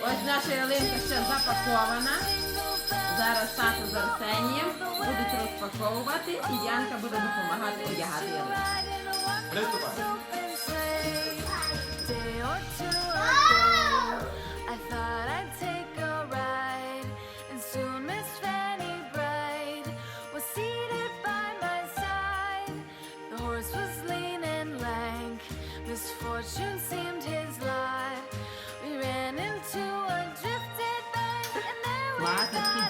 Ось наша ялинка ще запакована. Саша з Арсенієм будуть розпаковувати і Янка буде допомагати одягати ялинку. Приступай. Misfortune seemed his lot. We ran into a drifted bank and there we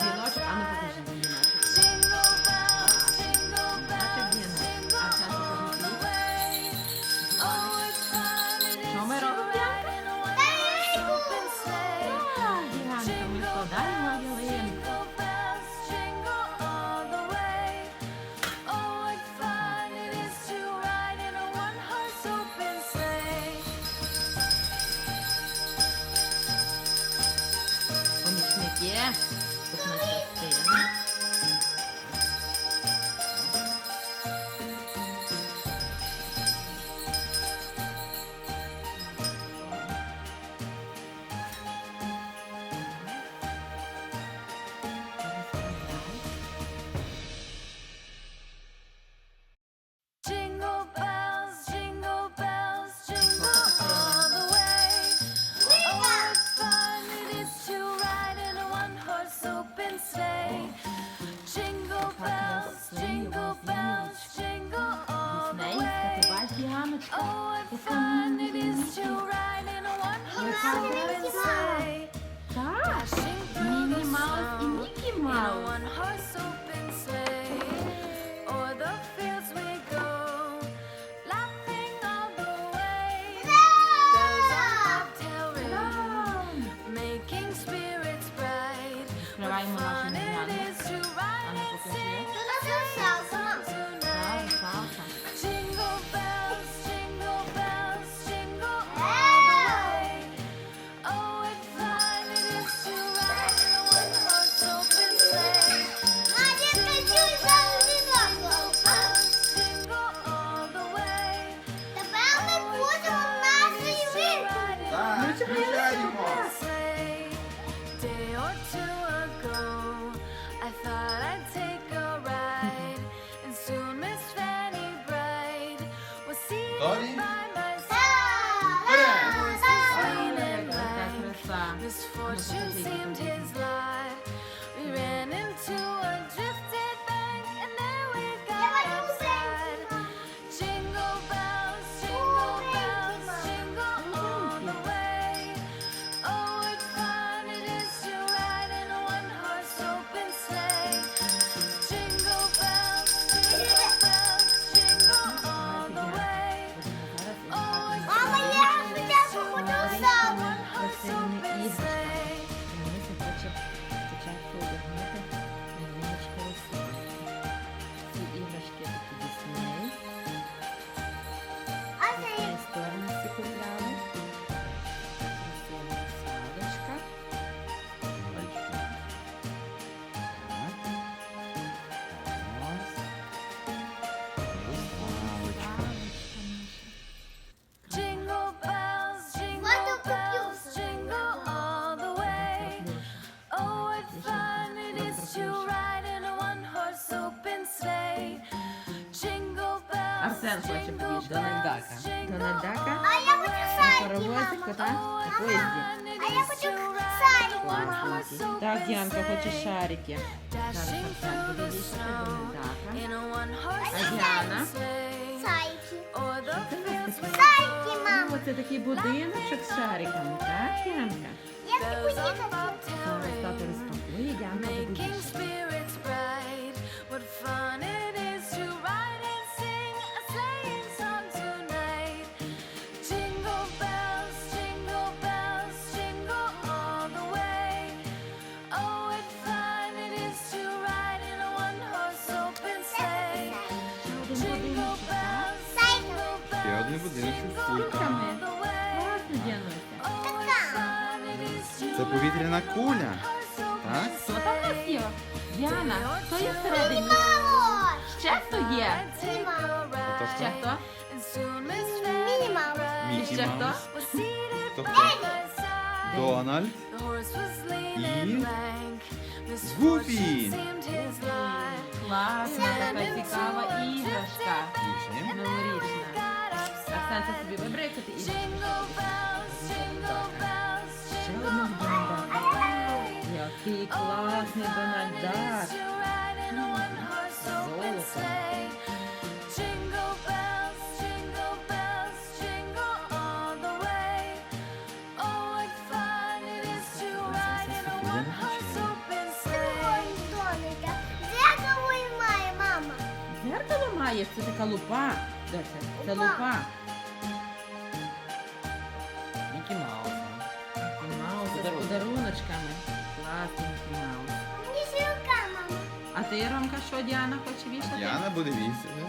おまさんっていうね。Trabalho uma to write Ana Pouca Story. Арсен хоче побіжити. Донадака. Донадака. А я хочу сальки, мама. кота. А я хочу шарики, мама. Так, Діанка хоче шарики. Зараз А Діана? Сайки. Сайки, мама. Ну, оце такий будиночок з шариками, так, Діанка? Я хочу їхати. Зараз тато розпакує, Діанка буде більше. What fun it кульками. Класно діануся. Це повітряна куля. Так? Хто там у є? Діана, хто є всередині? Ще хто є? Хто Ще хто? І ще хто? Маус. Тобто Дональд і Гупі. Класна, така цікава іграшка. Новорічна. Санта собі вибрає, яку ти ідеш. Ще одна банана. Який класний банандак. Золото. Зеркало має, це така лупа. Дося, це лупа. ти, Ромка, що Діана хоче вішати? Діана буде вісити.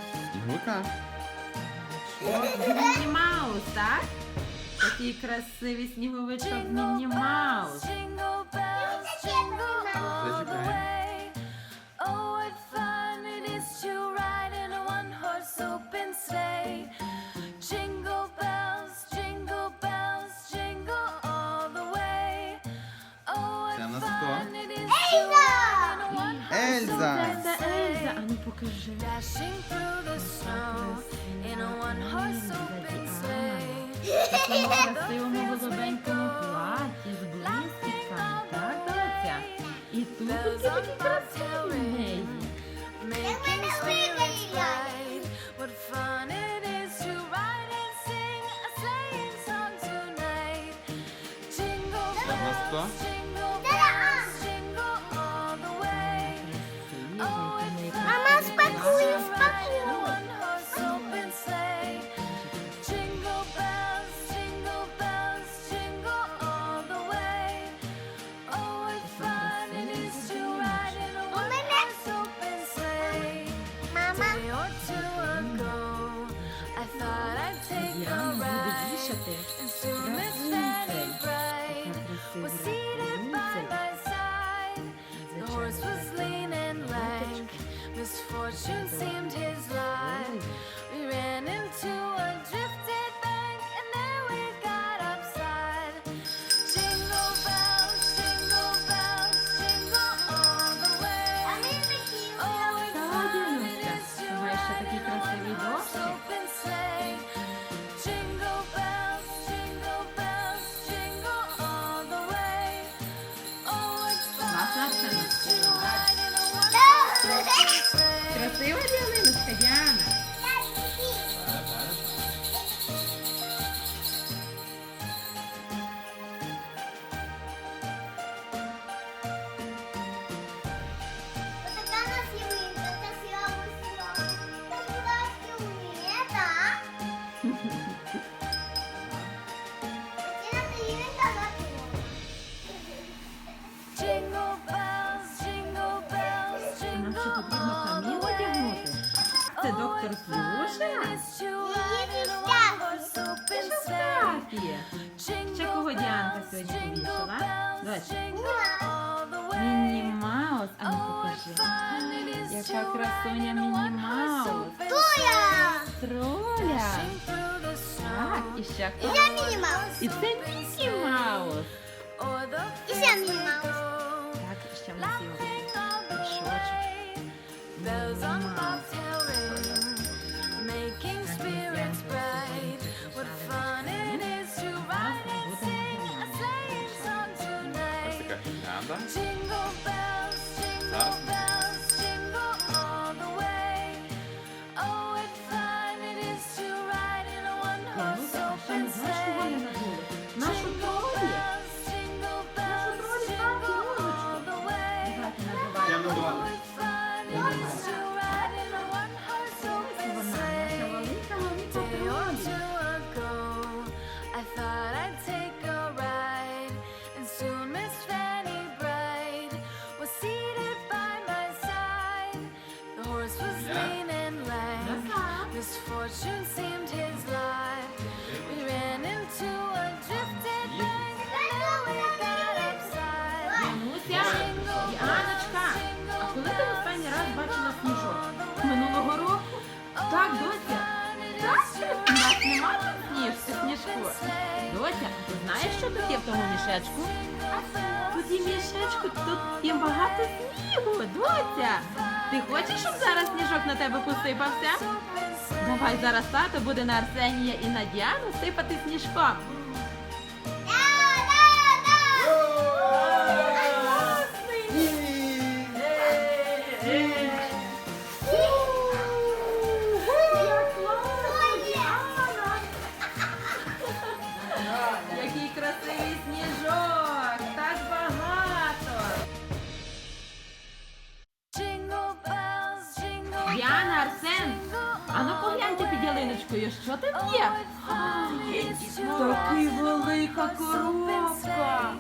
Гука. Мінні Маус, так? Такий красивий сніговичок Мінні Маус. Dashing through the snow in a one-horse open sleigh. Мінні Маус. А ну покажи. Яка красуня Мінні Маус. Троля. Троля. Так, і ще хто? Я Мінні Маус. І це Мінні Маус. І ще Мінні Маус. Так, ще в нас є один мішочок. Мінні Маус. 잘한다. 잘한다. знаєш, що тут є в тому мішечку? Тут є мішечку, тут є багато снігу, доця. Ти хочеш, щоб зараз сніжок на тебе посипався? Давай зараз тато буде на Арсенія і на Діану сипати сніжком. Ялиночкою, що там є? Такий велика коробка!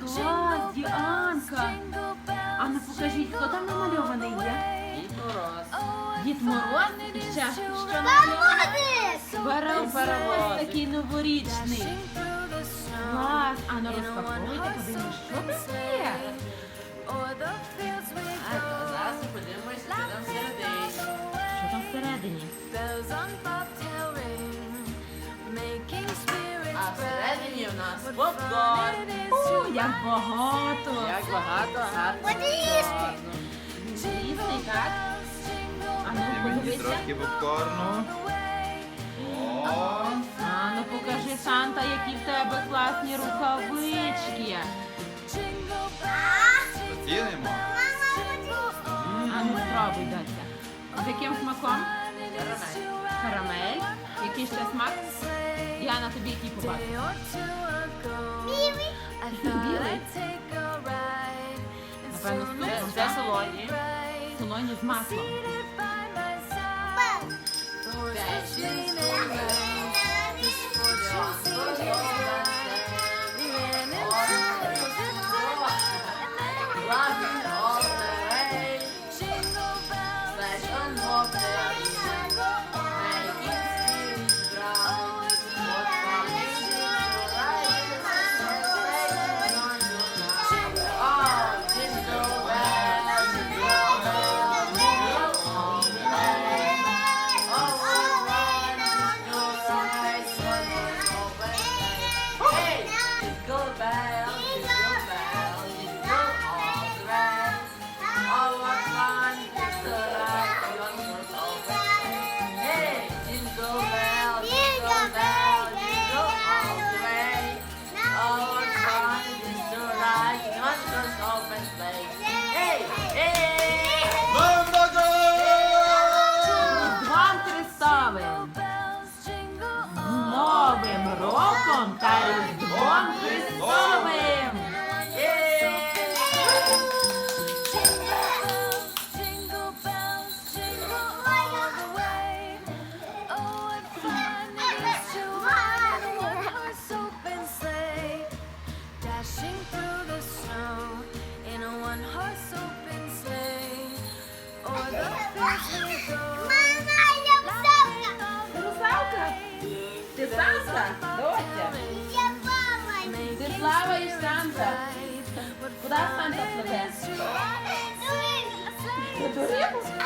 Клас, Діанка! А ну покажіть, хто там намальований є? І дорос. Дід Мороз і ще що намальований? Паровоз такий новорічний. Клас, а ну розпаковуйте, подивимось, що там є. Зараз подивимось, що там всередині. Що там всередині? Нас попкорн. О, як багато! Як багато гарного Подивіться. попкорну. Так? А ну І мені подивися. трошки попкорну. О, А ну покажи, Санта, які в тебе класні рукавички. зацінимо. А ну спробуй, доця. З яким смаком? Карамель. Який ще смак? Діана, тобі який попався? Білий. Напевно, з Це, цукром, це так? солоні. Солоні з маслом. Rocking stanza. Podała Fanta w The To